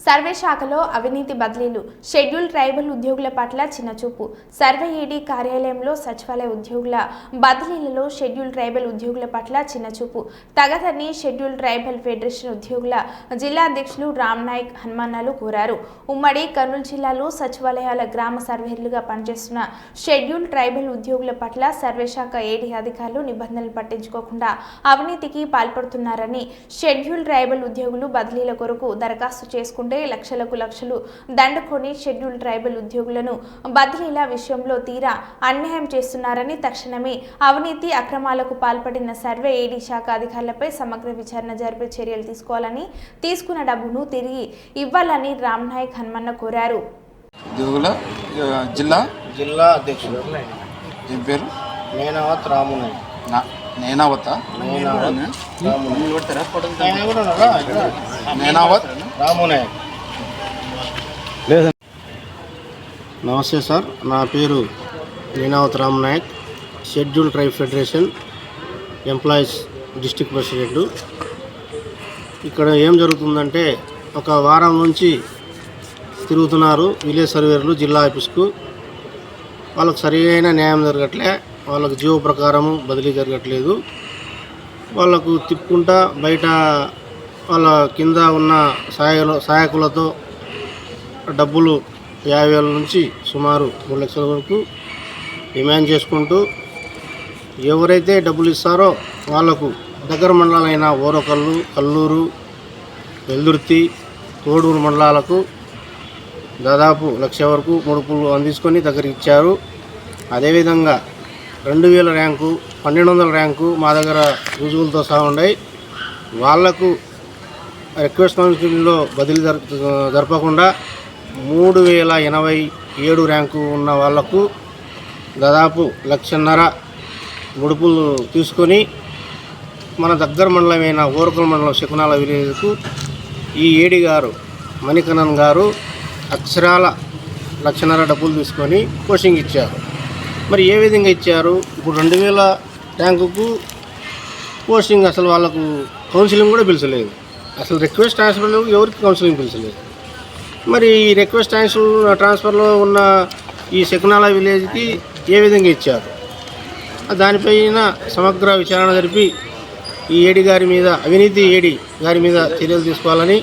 Survey శాఖలో అవినీతి బదిలీలు షెడ్యూల్ ట్రైబల్ ఉద్యోగుల పట్ల చిన్నచూపు. సర్వే ఈడీ కార్యాలయంలో సచివాలయ ఉద్యోగుల బదిలీలలో షెడ్యూల్ ట్రైబల్ ఉద్యోగుల పట్ల చిన్నచూపు. తగదని షెడ్యూల్ ట్రైబల్ ఫెడరేషన్ ఉద్యోగుల జిల్లా అధ్యక్షులు రామ్ నాయక్ హనుమానాలు కోరారు. ఉమ్మడి కర్నూలు జిల్లాలో సచివాలయాల గ్రామ సర్వేలుగా పనిచేస్తున్న షెడ్యూల్ ట్రైబల్ ఉద్యోగుల పట్ల సర్వే శాఖ ఏడీ అధికారులు నిబంధనలు పట్టించుకోకుండా అవినీతికి పాల్పడుతున్నారని షెడ్యూల్ ట్రైబల్ ఉద్యోగులు బదిలీల కొరకు దరఖాస్తు చేసుకుంటే లక్షలకు లక్షలు దండుకొని షెడ్యూల్ ట్రైబల్ ఉద్యోగులను బదిలీల విషయంలో తీరా అన్యాయం చేస్తున్నారని తక్షణమే అవినీతి అక్రమాలకు పాల్పడిన సర్వే ఏడీ శాఖ అధికారులపై సమగ్ర విచారణ జరిపే చర్యలు తీసుకోవాలని తీసుకున్న డబ్బును తిరిగి ఇవ్వాలని రామ్ నాయక్ హనుమన్న కోరారు. జిల్లా? జిల్లా అధ్యక్షుడు. ఏం పేరు? నేనావత్ రామునాయ్ నా నేనావత్? నేనావత్? నమస్తే సార్ నా పేరు Nenavath Ramanayak scheduled tribe federation employees district president. ఇక్కడ ఏం జరుగుతుందంటే ఒక వారం నుంచి తిరుగుతున్నారు విలేజ్ సర్వేర్లు జిల్లా ఆఫీస్కు. వాళ్ళకు సరైన న్యాయం జరగట్లే. వాళ్ళకు జీవో ప్రకారము బదిలీ జరగట్లేదు. వాళ్ళకు తిప్పుకుంటా బయట వాళ్ళ కింద ఉన్న సహాయలు సహాయకులతో డబ్బులు యాభై వేల నుంచి సుమారు మూడు లక్షల వరకు డిమాండ్ చేసుకుంటూ ఎవరైతే డబ్బులు ఇస్తారో వాళ్ళకు దగ్గర మండలాలైన ఓరకల్లు కల్లూరు వెల్దుర్తి తోడూరు మండలాలకు దాదాపు లక్ష వరకు ముడుపులు అందించుకొని దగ్గరికి ఇచ్చారు. అదేవిధంగా రెండు వేల ర్యాంకు పన్నెండు వందల ర్యాంకు మా దగ్గర రుజువులతో సహా ఉన్నాయి వాళ్ళకు రిక్వెస్ట్ కౌన్సిలింగ్లో బదిలీ జరపకుండా మూడు వేల ఎనభై ఏడు ర్యాంకు ఉన్న వాళ్ళకు దాదాపు లక్షన్నర ముడుపులు తీసుకొని మన దగ్గర మండలమైన ఓరకల్ మండలం శకునాల విలేజ్కు ఈ ఏడి గారు మణికణన్ గారు అక్షరాల లక్షన్నర డబ్బులు తీసుకొని కోచింగ్ ఇచ్చారు. మరి ఏ విధంగా ఇచ్చారు? ఇప్పుడు రెండు వేల ట్యాంకుకు పోస్టింగ్ అసలు వాళ్ళకు కౌన్సిలింగ్ కూడా పిలిచలేదు. అసలు రిక్వెస్ట్ ట్రాన్స్ఫర్లో ఎవరికి కౌన్సిలింగ్ పిలిచలేదు. మరి ఈ రిక్వెస్ట్ ట్రాన్స్ఫర్ ట్రాన్స్ఫర్లో ఉన్న ఈ శకునాల విలేజ్కి ఏ విధంగా ఇచ్చారు? దానిపైన సమగ్ర విచారణ జరిపి ఈ ఏడి గారి మీద అవినీతి ఏడి గారి మీద చర్యలు తీసుకోవాలని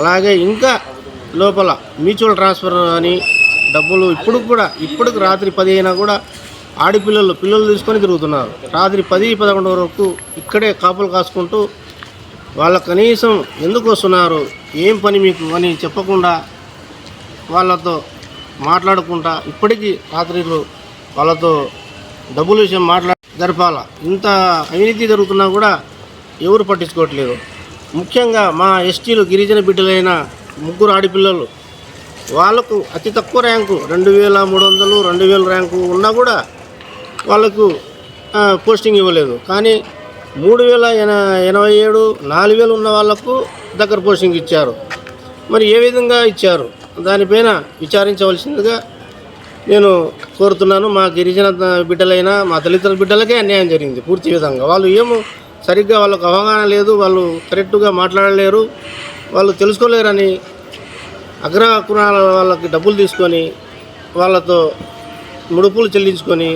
అలాగే ఇంకా లోపల మ్యూచువల్ ట్రాన్స్ఫర్ అని డబ్బులు ఇప్పుడు కూడా ఇప్పటికి రాత్రి పది అయినా కూడా ఆడపిల్లలు పిల్లలు తీసుకొని తిరుగుతున్నారు. రాత్రి పది పదకొండు వరకు ఇక్కడే కాపులు కాసుకుంటూ వాళ్ళ కనీసం ఎందుకు వస్తున్నారు ఏం పని మీకు అని చెప్పకుండా వాళ్ళతో మాట్లాడుకుంటా ఇప్పటికీ రాత్రిలు వాళ్ళతో డబ్బుల విషయం మాట్లా జరపాల. ఇంత అవినీతి జరుగుతున్నా కూడా ఎవరు పట్టించుకోవట్లేదు. ముఖ్యంగా మా ఎస్టీలు గిరిజన బిడ్డలైన ముగ్గురు ఆడపిల్లలు వాళ్ళకు అతి తక్కువ ర్యాంకు రెండు వేల మూడు వందలు రెండు వేల ర్యాంకు ఉన్నా కూడా వాళ్ళకు పోస్టింగ్ ఇవ్వలేదు. కానీ మూడు వేల ఎన ఎనభై ఏడు నాలుగు వేలు ఉన్న వాళ్ళకు దగ్గర పోస్టింగ్ ఇచ్చారు. మరి ఏ విధంగా ఇచ్చారు? దానిపైన విచారించవలసిందిగా నేను కోరుతున్నాను. మా గిరిజన బిడ్డలైనా మా దళితుల బిడ్డలకే అన్యాయం జరిగింది పూర్తి విధంగా. వాళ్ళు ఏమో సరిగ్గా వాళ్ళకు అవగాహన లేదు. వాళ్ళు కరెక్ట్గా మాట్లాడలేరు. వాళ్ళు తెలుసుకోలేరని అగ్ర కులాల వాళ్ళకి డబ్బులు తీసుకొని వాళ్ళతో ముడుపులు చెల్లించుకొని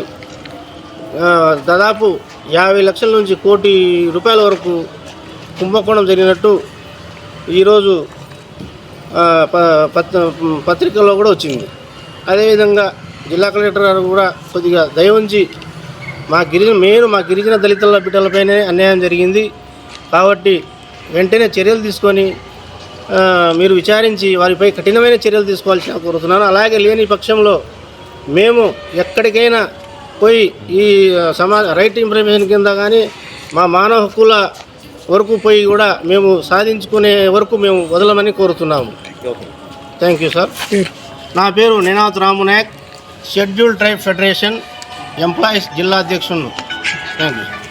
దాదాపు యాభై లక్షల నుంచి కోటి రూపాయల వరకు కుంభకోణం జరిగినట్టు ఈరోజు ప- పత్- పత్రికల్లో కూడా వచ్చింది. అదేవిధంగా జిల్లా కలెక్టర్ గారు కూడా కొద్దిగా దయ ఉంచి మా గిరిజన మెయిన్ మా గిరిజన దళితుల బిడ్డలపైనే అన్యాయం జరిగింది. కాబట్టి వెంటనే చర్యలు తీసుకొని మీరు విచారించి వారిపై కఠినమైన చర్యలు తీసుకోవాల్సిన కోరుతున్నాను. అలాగే లేని పక్షంలో మేము ఎక్కడికైనా పోయి ఈ సమాజ రైట్ ఇన్ఫర్మేషన్ కింద కానీ మా మానవ హక్కుల వరకు పోయి కూడా మేము సాధించుకునే వరకు మేము వదలమని కోరుతున్నాము. థ్యాంక్ యూ సార్ నా పేరు Ninath Ramunayak scheduled tribe federation employees జిల్లా అధ్యక్షుడు థ్యాంక్ యూ